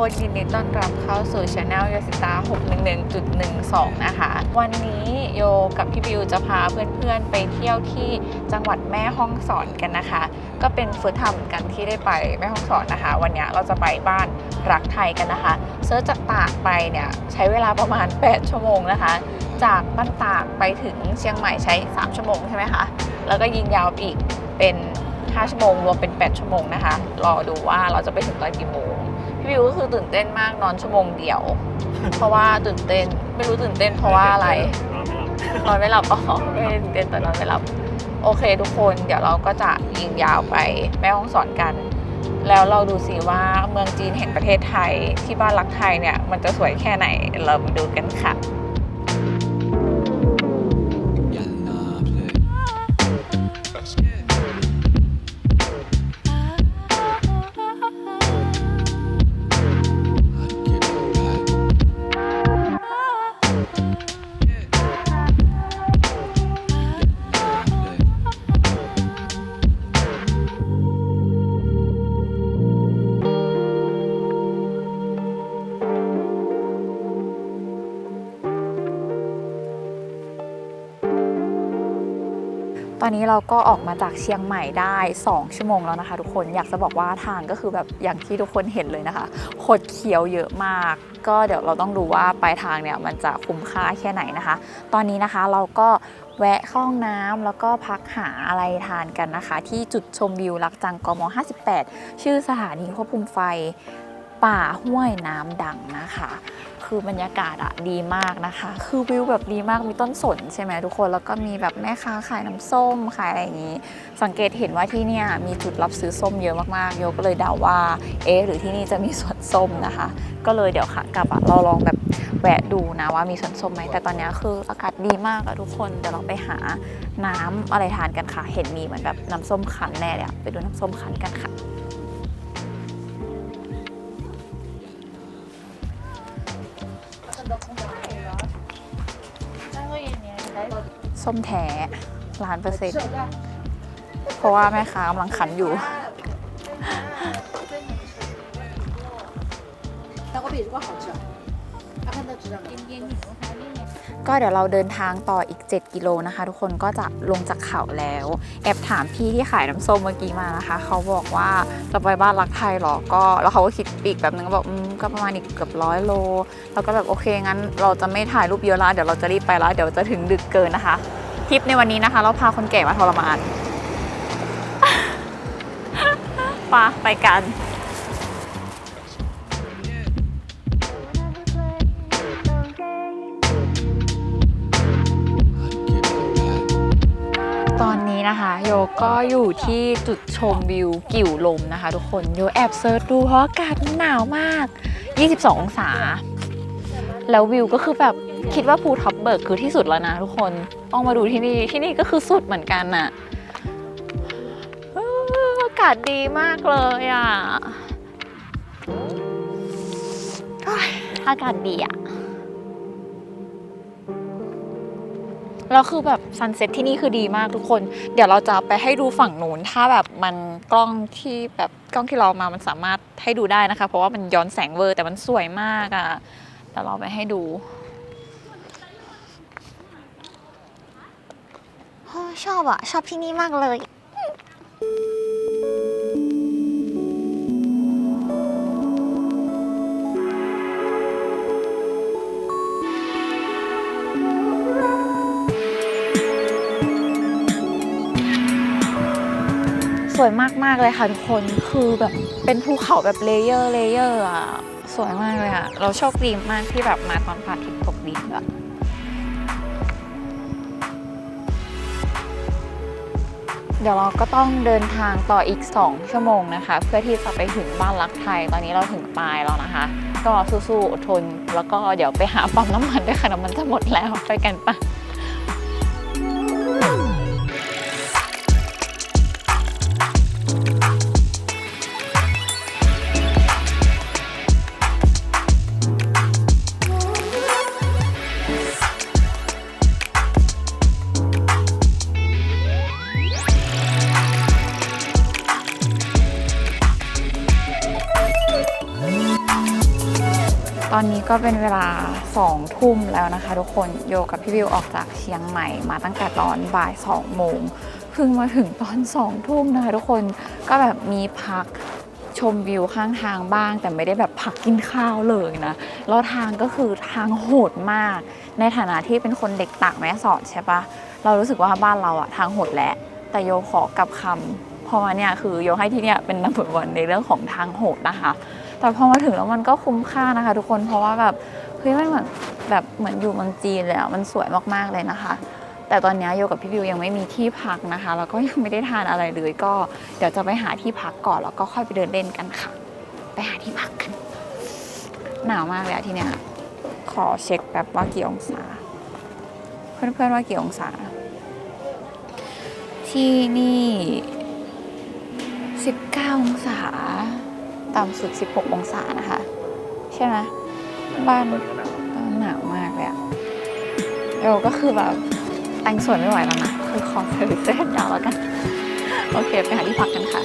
คนยินดีต้อนรับเข้าสู่ช anel โยสิตา611.12 นะคะ วันนี้โยกับพี่บิวจะพาเพื่อนๆไปเที่ยวที่จังหวัดแม่ฮ่องสอนกันนะคะ ก็เป็นเฟิร์สทม์เหมือนกันที่ได้ไปแม่ฮ่องสอนนะคะ วันนี้เราจะไปบ้านรักไทยกันนะคะเซิร์ชจากตากไปเนี่ยใช้เวลาประมาณ 8 ชั่วโมงนะคะ จากบ้านตากไปถึงเชียงใหม่ใช้ 3 ชั่วโมงใช่ไหมคะแล้วก็ยิงยาวอีกเป็น 5 ชั่วโมงรวมเป็น 8 ชั่วโมงนะคะรอดูว่าเราจะไปถึงตอนกี่โมง พี่วิวก็คือตื่นเต้นมากนอนชั่วโมงเดียว เพราะว่าตื่นเต้นไม่รู้ตื่นเต้นเพราะว่าอะไรนอนไม่หลับอ๋อไม่ได้ตื่นเต้นแต่นอนไม่หลับ โอเคทุกคนเดี๋ยวเราก็จะยิงยาวไปแม่ห้องสอนกัน แล้วเราดูสิว่าเมืองจีนเห็นประเทศไทยที่บ้านรักไทยเนี่ยมันจะสวยแค่ไหนเรามาดูกันค่ะ นี้เราก็ออกมาจากเชียงใหม่ได้ 2 ชั่วโมงแล้วนะคะ ทุกคนอยากจะบอกว่าทางก็คือแบบอย่างที่ทุกคนเห็นเลยนะคะโคดเขียวเยอะมาก ก็เดี๋ยวเราต้องดูว่าปลายทางเนี่ยมันจะคุ้มค่าแค่ไหนนะคะ ตอนนี้นะคะเราก็แวะข้าห้องน้ำแล้วก็พักหาอะไรทานกันนะคะ ที่จุดชมวิวลักจังกม 58 ชื่อสถานีควบคุมไฟป่าห้วยน้ำดังนะคะ คือบรรยากาศอะดีมากนะคะ คือวิวแบบดีมากมีต้นสนใช่ไหมทุกคนแล้วก็มีแบบแม่ค้าขายน้ำส้มขายอะไรอย่างนี้ สังเกตเห็นว่าที่เนี่ยมีจุดรับซื้อส้มเยอะมากๆโยกเลยเดาว่าเอ๊ะหรือที่นี่จะมีสวนส้มนะคะ ก็เลยเดี๋ยวค่ะกลับอะเราลองแบบแวะดูนะว่ามีสวนส้มไหมแต่ตอนนี้คืออากาศดีมากอะทุกคนเดี๋ยวเราไปหาน้ำอะไรทานกันค่ะ เห็นมีเหมือนแบบน้ำส้มคั้นแน่เลยอะไปดูน้ำส้มคั้นกันค่ะ ส้มแท้ล้านเปอร์เซ็นต์เพราะว่าแม่ค้ากำลังขันอยู่ 但我比这个好吃，他看到知道吗？ ก็เดี๋ยวเราเดินทางต่ออีก 7 กิโลนะคะ ทุกคนก็จะลงจากเขาแล้ว แอบถามพี่ที่ขายน้ำส้มเมื่อกี้มานะคะ เขาบอกว่าจะไปบ้านรักไทยเหรอก็แล้วเขาก็คิดอีกแบบนึงก็บอกอืมก็ประมาณอีกเกือบร้อยโลแล้วก็แบบโอเคงั้น เราจะไม่ถ่ายรูปเยอะละเดี๋ยวเราจะรีบไปล้วเดี๋ยวจะถึงดึกเกินนะคะทริปในวันนี้นะคะ เราพาคนแก่มาทรมานปะไปกัน ก็อยู่ที่จุดชมวิวกิ่วลมนะคะทุกคนโยแอบเซิร์ชดูเพราะอากาศมันหนาวมาก 22 องศา แล้ววิวก็คือแบบคิดว่าภูทับเบิกคือที่สุดแล้วนะทุกคนต้องมาดูที่นี่ที่นี่ก็คือสุดเหมือนกันน่ะอากาศดีมากเลยอะโอ้ยอากาศดีอะ แล้วคือแบบซันเซ็ตที่นี่คือดีมากทุกคน เดี๋ยวเราจะไปให้ดูฝั่งนู้นถ้าแบบมันกล้องที่แบบกล้องที่เรามามันสามารถให้ดูได้นะคะ เพราะว่ามันย้อนแสงเวอร์แต่มันสวยมากอะ่ะเดี๋ยวเราไปให้ดูชอบอะ่ะชอบที่นี่มากเลย วยมากๆเลยค่ะทุกคนคือแบบเป็นภูเขาแบบเลเยอร์เลเยอร์อะสวยมากเลยอะ เราโชคดีมากที่แบบมาตอนพระอาทิตย์ตกดินอะเดี๋ยวเราก็ต้องเดินทางต่ออีก 2 ชั่วโมงนะคะ เพื่อที่จะไปถึงบ้านรักไทย ตอนนี้เราถึงปลายแล้วนะคะ ก็สู้ๆอดทน แล้วก็เดี๋ยวไปหาปั๊มน้ำมันด้วยค่ะน้ำมันจะหมดแล้วไปกันปะ ตอนนี้ก็เป็นเวลา2ทุ่มแล้วนะคะ ทุกคนโยกับพี่วิวออกจากเชียงใหม่มาตั้งแต่ตอนบ่าย2โมงเพิ่งมาถึงตอน2ทุ่มนะคะทุกคนก็แบบมีพักชมวิวข้างทางบ้าง แต่ไม่ได้แบบพักกินข้าวเลยนะแล้วทางก็คือทางโหดมาก ในฐานะที่เป็นคนเด็กต่างแม่สอดใช่ปะเรารู้สึกว่าบ้านเราอะทางโหดแหละ แต่โยขอกับคำเพราะว่าเนี่ยคือโยให้ที่เนี่ยเป็นนัมเบอร์วันในเรื่องของทางโหดนะคะ แต่พอมาถึงแล้วมันก็คุ้มค่านะคะ ทุกคนเพราะว่าแบบเฮ้ยมันเหมือนแบบเหมือนอยู่เมืองจีนเลยอะมันสวยมากๆเลยนะคะ แต่ตอนนี้โยกับพี่วิวยังไม่มีที่พักนะคะแล้วก็ยังไม่ได้ทานอะไรเลยก็เดี๋ยวจะไปหาที่พักก่อนแล้วก็ค่อยไปเดินเล่นกันค่ะ ไปหาที่พักกันหนาวมากเลยอะที่เนี่ยขอเช็คแบบว่ากี่องศา เพื่อนๆว่ากี่องศา ที่นี่ 19 องศา ต่ำสุด 16 องศานะคะ ใช่ไหมบ้านบ้านหนาวมากเลยอะเอวก็คือแบบแต่งสวยไม่ไหวแล้วนะ คือขอใส่เสื้อแขนยาวแล้วกัน โอเค ไปหาที่พักกันค่ะ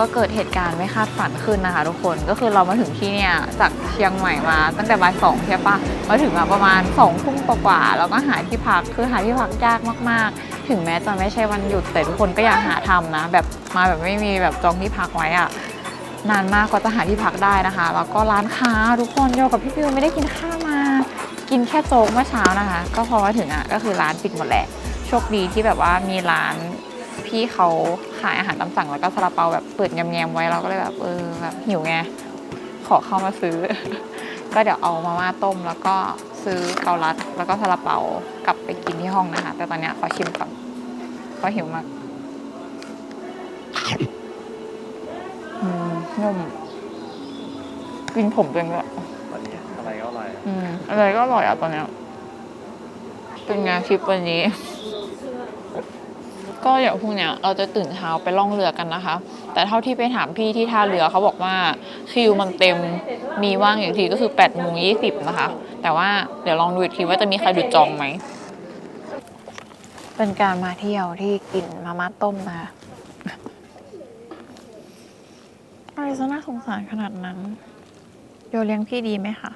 ก็เกิดเหตุการณ์ไม่คาดฝันขึ้นนะคะ ทุกคนก็คือเรามาถึงที่เนี่ยจากเชียงใหม่มา ตั้งแต่บ่ายสองใช่ปะมาถึงมาประมาณสองทุ่มกว่าๆแล้วก็หาที่พักคือหาที่พักยากมากๆ ถึงแม้จะไม่ใช่วันหยุดแต่ทุกคนก็อยากหาทำนะ แบบมาแบบไม่มีแบบจองที่พักไว้อะนานมากกว่าจะหาที่พักได้นะคะ แล้วก็ร้านค้าทุกคนโยกับพี่พิวไม่ได้กินข้าวมา กินแค่โจ๊กเมื่อเช้านะคะ ก็พอมาถึงอะก็คือร้านปิดหมดแหละโชคดีที่แบบว่ามีร้าน พี่เขาขายอาหารตามสั่งแล้วก็ซาลาเปาแบบเปิดแงมๆไว้เราก็เลยแบบเออแบบหิวไงขอเข้ามาซื้อ ก็เดี๋ยวเอามาม่าต้มแล้วก็ซื้อเกาลัด แล้วก็ซาลาเปากลับไปกินที่ห้องนะคะ แต่ตอนเนี้ยขอชิมก่อนเพราะหิวมากอืมนุ่มกินผมตัวเองด้วยอะไรก็อร่อยอืมอะไรก็อร่อยอะตอนเนี้ยเป็นไงทริปวันนี้ ก็เดี๋ยวพรุ่งเนี้ยเราจะตื่นเช้าไปล่องเรือกันนะคะ แต่เท่าที่ไปถามพี่ที่ท่าเรือเขาบอกว่าคิวมันเต็มมีว่างอย่างทีก็คือ8ปดโมงยีนะคะ แต่ว่าเดี๋ยวลองดูอีกทีว่าจะมีใครหยุดจองไหม เป็นการมาเที่ยวที่กินมาม่าต้มนะคะอะไรจะน่าสงสารขนาดนั้น โยเลี้ยงพี่ดีไหมคะ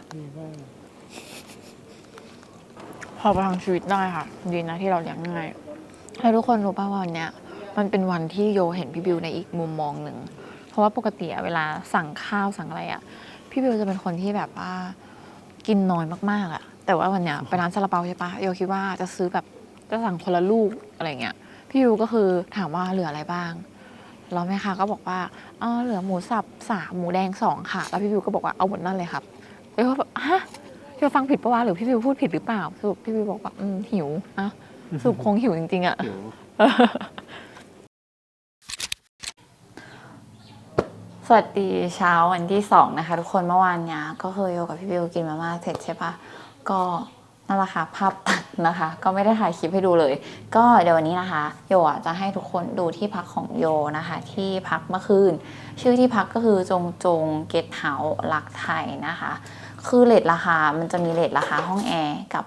พอประทังชีวิตได้ค่ะ ดีนะที่เราเลี้ยงง่าย ให้ทุกคนรู้ป่าว่าวันเนี้ยมันเป็นวันที่โยเห็นพี่บิวในอีกมุมมองหนึ่ง เพราะว่าปกติเวลาสั่งข้าวสั่งอะไรอะพี่บิวจะเป็นคนที่แบบว่ากินน้อยมากๆอะแต่ว่าวันเนี้ยไปร้านซาลาเปาใช่ปะโยคิดว่าจะซื้อแบบจะสั่งคนละลูกอะไรเงี้ยพี่บิวก็คือถามว่าเหลืออะไรบ้างแล้วแม่ค้าก็บอกว่าอ๋อเหลือหมูสับสามหมูแดงสองค่ะ แล้วพี่บิวก็บอกว่าเอาหมดนั่นเลยครับโยก็แบบฮะพี่ฟังผิดปะวะหรือพี่วิวพูดผิดหรือเปล่าสรุปพี่วิวบอกว่าอืมหิวอะ สรุปคงหิวจริง ๆอะหิว สวัสดีเช้าวันที่สองนะคะ ทุกคนเมื่อวานเนี้ยก็คือโยกับพี่วิวกินมาม่าเสร็จใช่ปะก็นั่นแหละค่ะภาพตัดนะคะ ก็ไม่ได้ถ่ายคลิปให้ดูเลย ก็เดี๋ยววันนี้นะคะ โยอะจะให้ทุกคนดูที่พักของโยนะคะ ที่พักเมื่อคืน ชื่อที่พักก็คือจงจงเกตเฮาลักไทยนะคะ คือเลทราคามันจะมีเลทราคาห้องแอร์กับ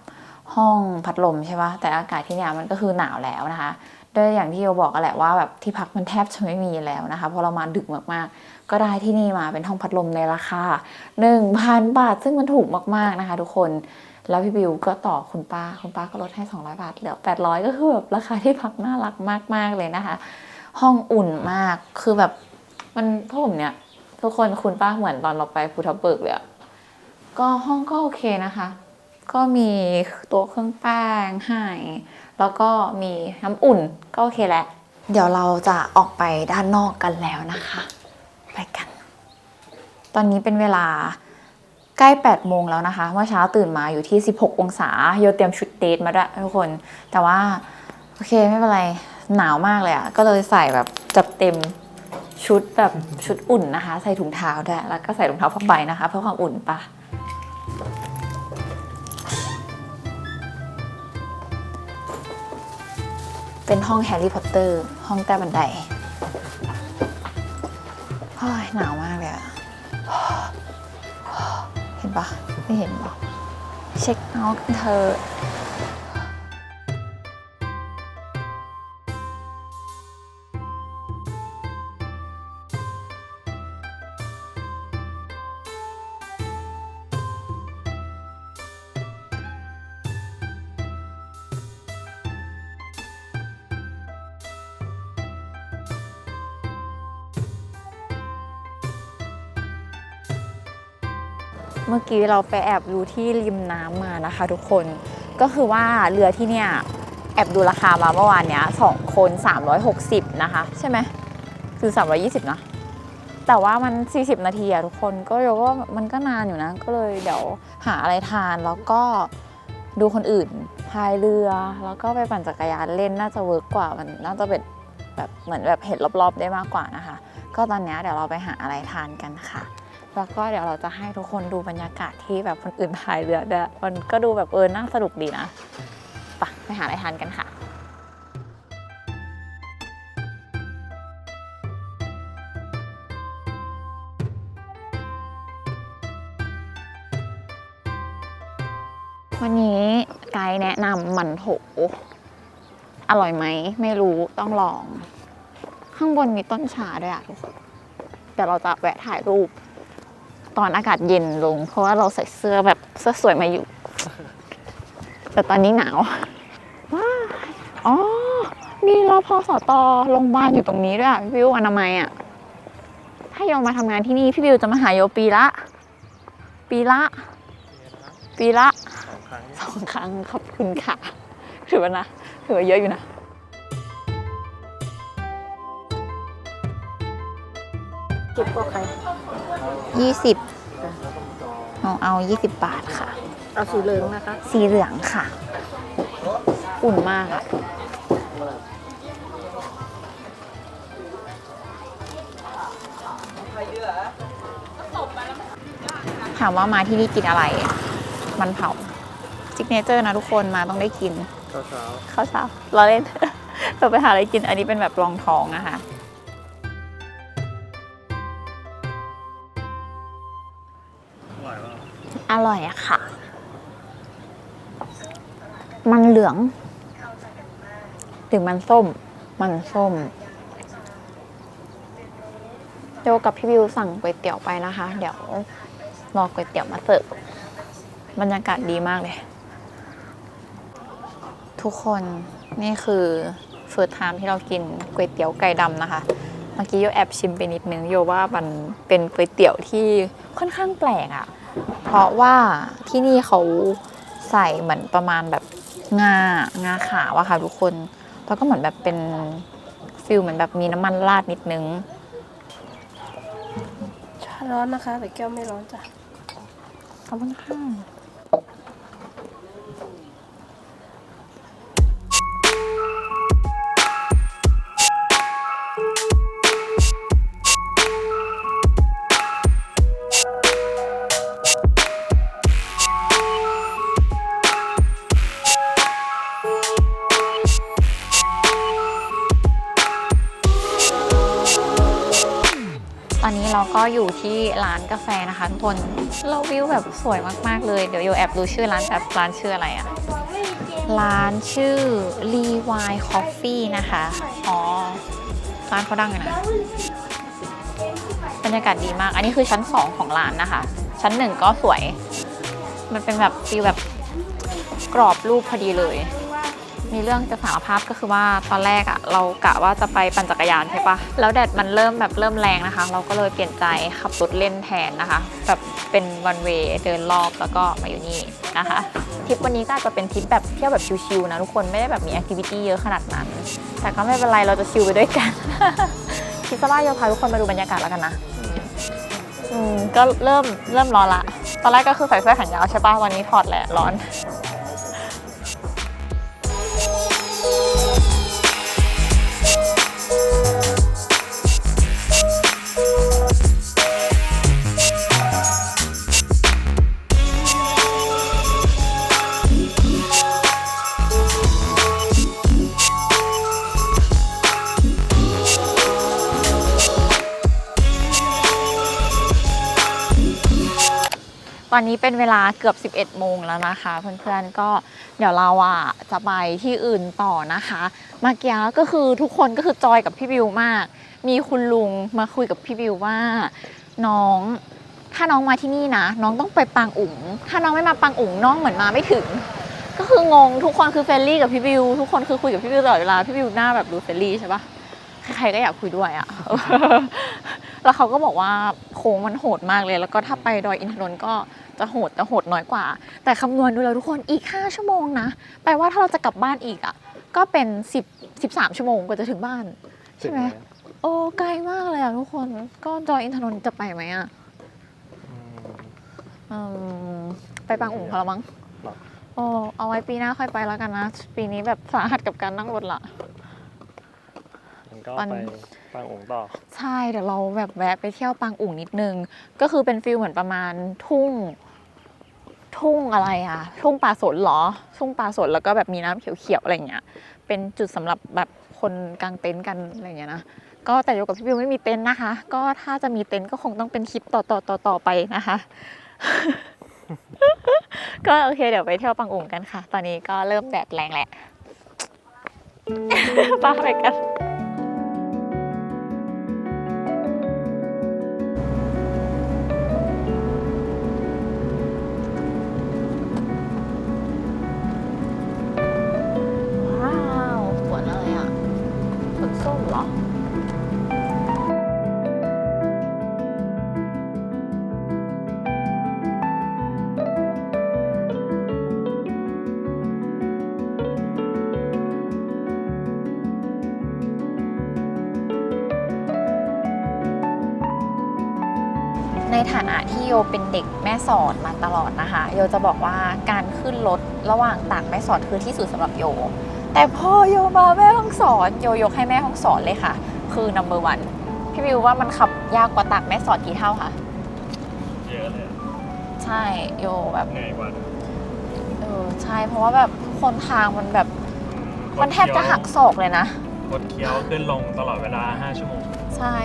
ห้องพัดลมใช่ปะแต่อากาศที่เนี่ยมันก็คือหนาวแล้วนะคะด้วยอย่างที่โยบอกกันแหละว่าแบบที่พักมันแทบจะไม่มีแล้วนะคะเพราะเรามาดึกมากๆ ก็ได้ที่นี่มาเป็นห้องพัดลมในราคา 1,000 บาท ซึ่งมันถูกมากๆนะคะ ทุกคนแล้วพี่บิวก็ต่อคุณป้าคุณป้าก็ลดให้ 200 บาทเหลือ 800 ก็คือแบบราคาที่พักน่ารักมากๆเลยนะคะ ห้องอุ่นมากคือแบบมันพวกผมเนี่ย ทุกคนคุณป้าเหมือนตอนเราไปภูทับเบิกเลยก็ห้องก็โอเคนะคะ ก็มีตัวเครื่องแป้งให้แล้วก็มีน้ำอุ่นก็โอเคแหละ เดี๋ยวเราจะออกไปด้านนอกกันแล้วนะคะ ไปกัน ตอนนี้เป็นเวลาใกล้ 8 โมงแล้วนะคะ เมื่อเช้าตื่นมาอยู่ที่ 16 องศา โยเตรียมชุดเดทมาด้วยทุกคน แต่ว่า โอเคไม่เป็นไร หนาวมากเลยอะ่ะ ก็เลยใส่แบบจัดเต็มชุดแบบชุดอุ่นนะคะ ใส่ถุงเท้าด้วย แล้วก็ใส่รองเท้าผ้าใบนะคะ เพื่อความอุ่นปะ เป็นห้องแฮร์รี่พอตเตอร์ ห้องใต้บันไดเฮ้ยหนาวมากเลยอะเห็นปะไม่เห็นปะเช็คเอาท์กันเธอ เมื่อกี้เราไปแอบดูที่ริมน้ำมานะคะ ทุกคนก็คือว่าเรือที่เนี่ยแอบดูราคามาเมื่อวานเนี้ยสองคน 360 นะคะ ใช่ไหมคือ 320 นะ แต่ว่ามัน 40 นาทีอะทุกคนก็เยกว่ามันก็นานอยู่นะ ก็เลยเดี๋ยวหาอะไรทานแล้วก็ดูคนอื่นพายเรือแล้วก็ไปปั่นจักรยานเล่นน่าจะเวิร์กกว่ามันน่าจะเป็นแบบเหมือนแบบเห็นรอบๆได้มากกว่านะคะ ก็ตอนเนี้ยเดี๋ยวเราไปหาอะไรทานกันค่ะ แล้วก็เดี๋ยวเราจะให้ทุกคนดูบรรยากาศที่แบบคนอื่นพายเรือด้วยมันก็ดูแบบเออน่าสนุกดีนะไปะไปหาอะไรทานกันค่ะวันนี้ไกด์แนะนำมันโถ อร่อยไหม ไม่รู้ต้องลอง ข้างบนมีต้นชาด้วยอะทุกคนเดี๋ยวเราจะแวะถ่ายรูป ตอนอากาศเย็นลง เพราะว่าเราใส่เสื้อแบบเสื้อสวยมาอยู่ แต่ตอนนี้หนาวว้าอ๋อมีรพอสตโรงพยาบาลอยู่ตรงนี้ด้วยพี่วิวอนามัยอะถ้าโยมมาทำงานที่นี่พี่วิวจะมาหาโยปีละ ปีละ ปีละสองครั้งสองครั้งขอบคุณค่ะ ถือว่านะ ถือว่าเยอะอยู่นะเก็บก็ใคร ยี่สิบเอาเอายี่สิบบาทค่ะ เอาสีเหลืองนะคะ สีเหลืองค่ะ อุ่นมากอะถามว่ามาที่นี่กินอะไร มันเผาซิกเนเจอร์นะทุกคนมาต้องได้กินเช้าเช้าข้าวเช้าเราเล่น เราไปหาอะไรกินอันนี้เป็นแบบรองท้องนะคะ อร่อยอะค่ะ มันเหลืองถึงมันส้ม มันส้มโยกับพี่วิวสั่งก๋วยเตี๋ยวไปนะคะ เดี๋ยวรอก๋วยเตี๋ยวมาเสิร์ฟบรรยากาศดีมากเลย ทุกคนนี่คือเฟิร์สไทม์ที่เรากินก๋วยเตี๋ยวไก่ดำนะคะ เมื่อกี้โยแอบชิมไปนิดนึงโยว่ามันเป็นก๋วยเตี๋ยวที่ค่อนข้างแปลกอะ เพราะว่าที่นี่เขาใส่เหมือนประมาณแบบงางาขาวอะค่ะทุกคน แล้วก็เหมือนแบบเป็นฟิลเหมือนแบบมีน้ำมันราดนิดนึงชาร้อนนะคะ แต่แก้วไม่ร้อนจ้ะขอบคุณค่ะ ร้านกาแฟนะคะทุกคนเราวิวแบบสวยมากๆเลยเดี๋ยวโยแอบดูชื่อร้านแบบร้านชื่ออะไรอะร้านชื่อ Levi Coffee นะคะ อ๋อ ร้านเขาดังเลยนะ บรรยากาศดีมาก อันนี้คือชั้น 2 ของร้านนะคะ ชั้น 1 ก็สวย มันเป็นแบบฟีลแบบกรอบรูปพอดีเลย มีเรื่องจะสารภาพก็คือว่าตอนแรกอะเรากะว่าจะไปปั่นจักรยานใช่ปะแล้วแดดมันเริ่มแบบเริ่มแรงนะคะ เราก็เลยเปลี่ยนใจขับรถเล่นแทนนะคะ แบบเป็นวันเวย์เดินรอบแล้วก็มาอยู่นี่นะคะทริปวันนี้ก็อาจจะเป็นทริปแบบเที่ยวแบบชิลๆนะทุกคนไม่ได้แบบมีแอคทิวิตี้เยอะขนาดนั้น แต่ก็ไม่เป็นไรเราจะชิลไปด้วยกันคิดซะว่าโยพาทุกคนมาดูบรรยากาศแล้วกันนะอืมก็เริ่มเริ่มร้อนละ ตอนแรกก็คือใส่เสื้อแขนยาวใช่ปะวันนี้ถอดแหละร้อน ตอนนี้เป็นเวลาเกือบ 11 โมงแล้วนะคะ เพื่อนๆก็เดี๋ยวเราอะจะไปที่อื่นต่อนะคะเมื่อกี้ก็คือทุกคนก็คือจอยกับพี่บิวมาก มีคุณลุงมาคุยกับพี่บิวว่า น้องถ้าน้องมาที่นี่นะ น้องต้องไปปางอุ๋งถ้าน้องไม่มาปางอุ๋งน้องเหมือนมาไม่ถึง ก็คืองงทุกคนคือเฟรนลี่กับพี่บิวทุกคนคือคุยกับพี่บิวตลอดเวลาพี่บิวหน้าแบบดูเฟรนลี่ใช่ปะ ใครๆก็อยากคุยด้วยอะแล้วเขาก็บอกว่าโค้งมันโหดมากเลย แล้วก็ถ้าไปดอยอินทนนท์ก็จะโหดแต่โหดน้อยกว่า แต่คำนวณดูแล้วทุกคนอีก 5 ชั่วโมงนะ แปลว่าถ้าเราจะกลับบ้านอีกอะก็เป็น 10 13 ชั่วโมงกว่าจะถึงบ้าน ใช่ไหม โอ้ไกลมากเลยอะทุกคน ก็ดอยอินทนนท์จะไปไหมอะอืมอืมไปปางอุ๋งพอละมั้งหรอโอ้เอาไว้ปีหน้าค่อยไปแล้วกันนะ ปีนี้แบบสาหัสกับการนั่งรถละ มันก็มันไปปางองค์ต่อ ใช่เดี๋ยวเราแบบแวะไปเที่ยวปางอุ๋งนิดนึง ก็คือเป็นฟิลเหมือนประมาณทุ่ง ทุ่งอะไรอะทุ่งป่าสนเหรอ ทุ่งป่าสนแล้วก็แบบมีน้ำเขียวๆอะไรเงี้ย เป็นจุดสำหรับแบบคนกางเต็นท์กันอะไรเงี้ยนะก็แต่โยกับพี่บิวไม่มีเต็นท์นะคะ ก็ถ้าจะมีเต็นท์ก็คงต้องเป็นคลิปต่อต่อต่อต่อไปนะคะ ก็โอเคเดี๋ยวไปเที่ยวปังอุ๋งกันค่ะ ตอนนี้ก็เริ่มแดดแรงแหละป้าไปกัน เป็นเด็กแม่สอดมาตลอดนะคะ โยจะบอกว่าการขึ้นรถระหว่างตากแม่สอดคือที่สุดสำหรับโย แต่พอโยมาแม่ห้องสอนโยยกให้แม่ห้องสอนเลยค่ะ คือ number one พี่วิวว่ามันขับยากกว่าตากแม่สอดกี่เท่าคะเยอะเลยใช่โยแบบเหนื่อยกว่าเออใช่เพราะว่าแบบคนทางมันแบบมันแทบจะหักศอกเลยนะกดเคี้ยวขึ้นลงตลอดเวลา 5 ชั่วโมง ใช่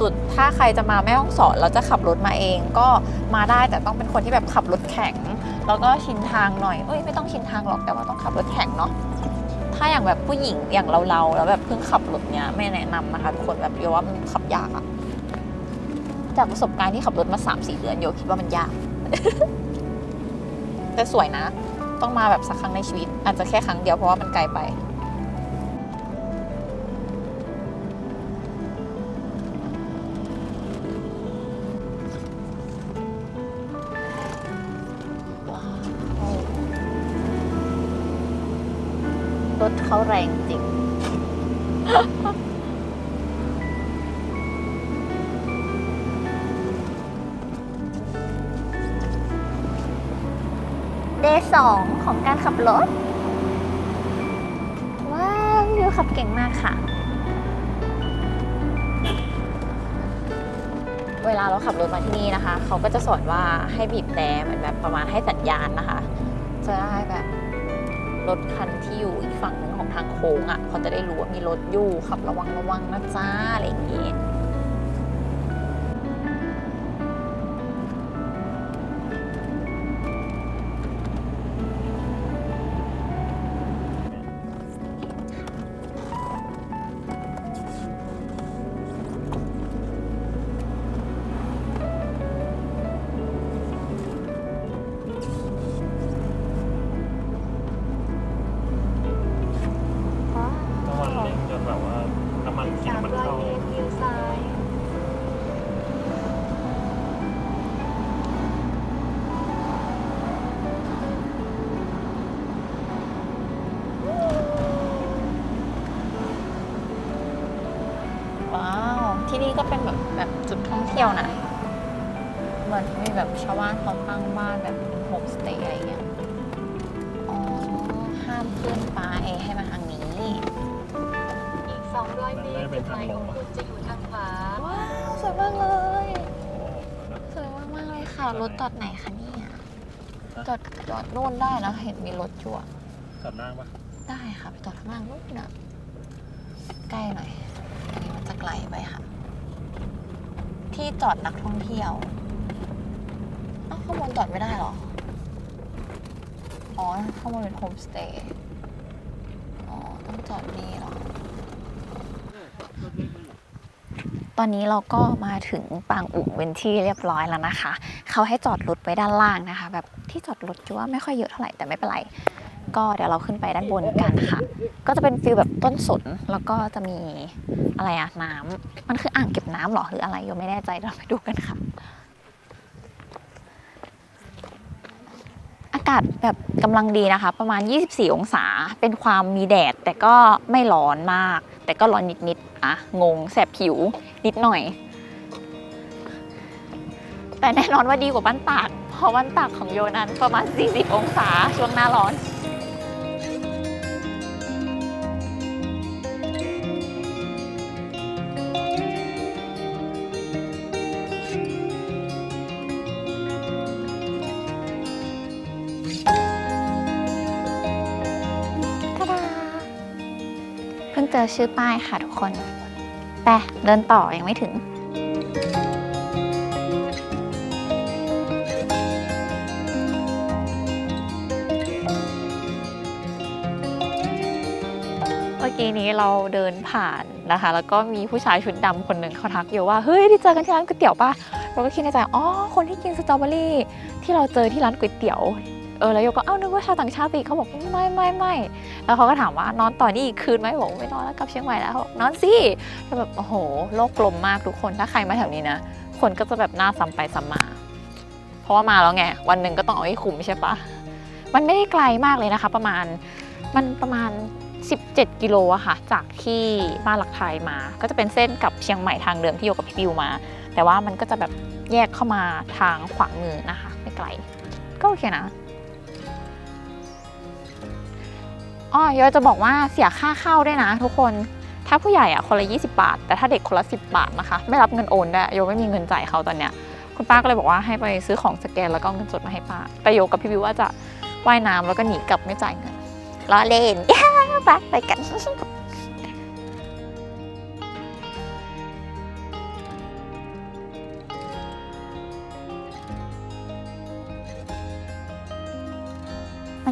สุดๆ ถ้าใครจะมาแม่ห้องสอนเราจะขับรถมาเองก็มาได้แต่ต้องเป็นคนที่แบบขับรถแข็ง แล้วก็ชินทางหน่อยเอ้ยไม่ต้องชินทางหรอกแต่ว่าต้องขับรถแข็งเนาะถ้าอย่างแบบผู้หญิงอย่างเราๆแล้วแบบเพิ่งขับรถเนี้ยไม่แนะนำนะคะทุกคนแบบโยว่ามันขับยากอะจากประสบการณ์ที่ขับรถมา3-4เดือนโยคิดว่ามันยาก แต่สวยนะ ต้องมาแบบสักครั้งในชีวิต อาจจะแค่ครั้งเดียวเพราะว่ามันไกลไป รถเขาแรงจริง เดย์สองของการขับรถ ว้าววิวขับเก่งมากค่ะ เวลาเราขับรถมาที่นี่นะคะ เขาก็จะสอนว่าให้บีบแต่เหมือนแบบประมาณให้สัญญาณนะคะ จะได้แบบ รถคันที่อยู่อีกฝั่งหนึ่งของทางโค้งอะ่ะเขาจะได้รู้ว่ามีรถอยู่ขับระวังระวังนะจ้าอะไรอย่างเงี้น้ ชาวบ้านเขาตั้งบ้านแบบโฮมสเตย์อะไรเงี้ย อ๋อ ห้ามขึ้นไปให้มาทางนี้ อีก 200 เมตรจุดหมายของคุณจะอยู่ทางขวา ว้าวสวยมากเลยโอ้สวยมากมากๆเลยค่ะ รถจอดไหนคะเนี่ย จอดจอดโน่นได้นะ เห็นมีรถจั่วจอดนั่งปะได้ค่ะ ไปจอดข้างล่างนู่นนะใกล้หน่อย อันนี้มันจะไกลไปค่ะ ที่จอดนักท่องเที่ยว อ้าวข้างบนจอดไม่ได้เหรอ อ๋อข้างบนเป็นโฮมสเตย์ อ๋อ ต้องจอดนี่เหรอ ตอนนี้เราก็มาถึงปางอุ๋งเป็นที่เรียบร้อยแล้วนะคะ เขาให้จอดรถไว้ด้านล่างนะคะ แบบที่จอดรถคิดว่าไม่ค่อยเยอะเท่าไหร่แต่ไม่เป็นไร ก็เดี๋ยวเราขึ้นไปด้านบนกันค่ะ ก็จะเป็นฟิลแบบต้นสนแล้วก็จะมีอะไรอะน้ำมันคืออ่างเก็บน้ำเหรอหรืออะไรยังไม่แน่ใจเราไปดูกันค่ะ อากาศแบบกำลังดีนะคะ ประมาณ 24 องศา เป็นความมีแดด แต่ก็ไม่ร้อนมาก แต่ก็ร้อนนิดๆอะงงแสบผิวนิดหน่อย แต่แน่นอนว่าดีกว่าบ้านตาก เพราะบ้านตากของโยนั้นประมาณ 40 องศาช่วงหน้าร้อน อชื่อป้ายค่ะทุกคน ไปเดินต่อยังไม่ถึง เมื่อกี้นี้เราเดินผ่านนะคะ แล้วก็มีผู้ชายชุดดำคนหนึ่งเขาทักอยู่ว่า เฮ้ยได้เจอกันที่ร้านก๋วยเตี๋ยวป่ะ เราก็คิดในใจ อ๋อ คนที่กินสตรอเบอรี่ที่เราเจอที่ร้านก๋วยเตี๋ยว เออแล้วโยก็เอ้านึกว่าชาวต่างชาติอีกเขาบอกไม่ไม่ไม่แล้วเขาก็ถามว่านอนต่อนี่อีกคืนไหมบอกไม่นอนแล้วกลับเชียงใหม่แล้วนอนสิแล้วแบบโอ้โหโลกกลมมากทุกคนถ้าใครมาแถวนี้นะคนก็จะแบบหน้าซ้ำไปซ้ำมา เพราะว่ามาแล้วไงวันหนึ่งก็ต้องเอาให้คุ้มใช่ปะมันไม่ได้ไกลมากเลยนะคะ ประมาณมันประมาณ 17 กิโลอะค่ะจากที่บ้านหลักไทยมา ก็จะเป็นเส้นกับเชียงใหม่ทางเดิมที่โยกับพี่บิวมา แต่ว่ามันก็จะแบบแยกเข้ามาทางขวามือนะคะ ไม่ไกล ก็โอเคนะ อ๋อโยจะบอกว่าเสียค่าเข้าด้วยนะ ทุกคน ถ้าผู้ใหญ่อะคนละ 20 บาท แต่ถ้าเด็กคนละ 10 บาทนะคะ ไม่รับเงินโอนด้วยโยไม่มีเงินจ่ายเขาตอนเนี้ย คุณป้าก็เลยบอกว่าให้ไปซื้อของสแกนแล้วก็เอาเงินสดมาให้ป้า แต่โยกับพี่บิวว่าจะว่ายน้ำแล้วก็หนีกลับไม่จ่ายเงินล้อเล่น ไปไปกัน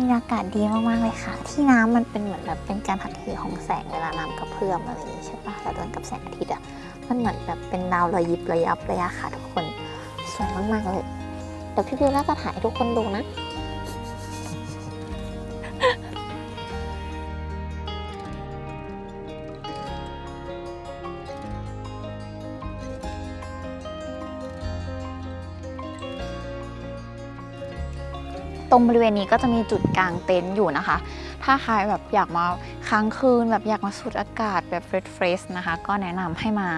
รรยากาศดีมากๆเลยค่ะ ที่น้ำมันเป็นเหมือนแบบเป็นการหักเหของแสงเวลาน้ำกระเพื่อมอะไรอย่างนี้ใช่ปะแล้วโดนกับแสงอาทิตย์อะมันเหมือนแบบเป็นดาวระยิบระยับเลยอะค่ะทุกคนสวยมากๆเลยเดี๋ยวพี่บิวน่าจะถ่ายให้ทุกคนดูนะ ตรงบริเวณนี้ก็จะมีจุดกลางเต็นท์อยู่นะคะ ถ้าใครแบบอยากมาค้างคืนแบบอยากมาสูดอากาศแบบเฟรชๆนะคะ ก็แนะนำให้มา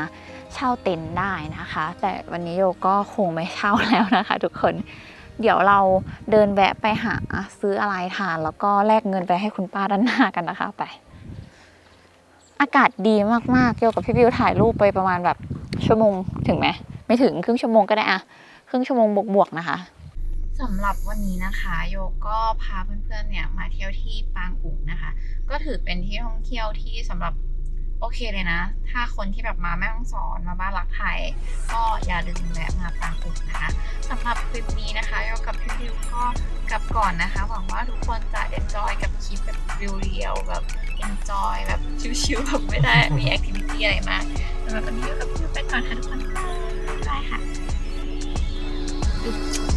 เช่าเต็นท์ได้นะคะ แต่วันนี้โยก็คงไม่เช่าแล้วนะคะ ทุกคนเดี๋ยวเราเดินแวะไปหาซื้ออะไรทาน แล้วก็แลกเงินไปให้คุณป้าด้านหน้ากันนะคะไป อากาศดีมากๆโยกับพี่บิวถ่ายรูปไปประมาณแบบชั่วโมงถึงไหมไม่ถึงครึ่งชั่วโมงก็ได้อะครึ่งชั่วโมงบวกๆนะคะ สำหรับวันนี้นะคะโยก็พาเพื่อนๆเนี่ยมาเที่ยวที่ปางอุ๋งนะคะ ก็ถือเป็นที่ท่องเที่ยวที่สำหรับโอเคเลยนะ ถ้าคนที่แบบมาแม่ฮ่องสอนมาบ้านรักไทย ก็อย่าลืมแวะมาปางอุ๋งนะคะสำหรับคลิปนี้นะคะโยกับพี่บิวก็กลับก่อนนะคะหวังว่าทุกคนจะเอนจอยกับคลิปแบบเรียวๆแบบเอนจอยแบบชิวๆแบบไม่ได้มีแอคทิวิตี้อะไรมากสำหรับวันนี้โยกับพี่บิวไปก่อนค่ะทุกคนบ๊ายบายค่ะ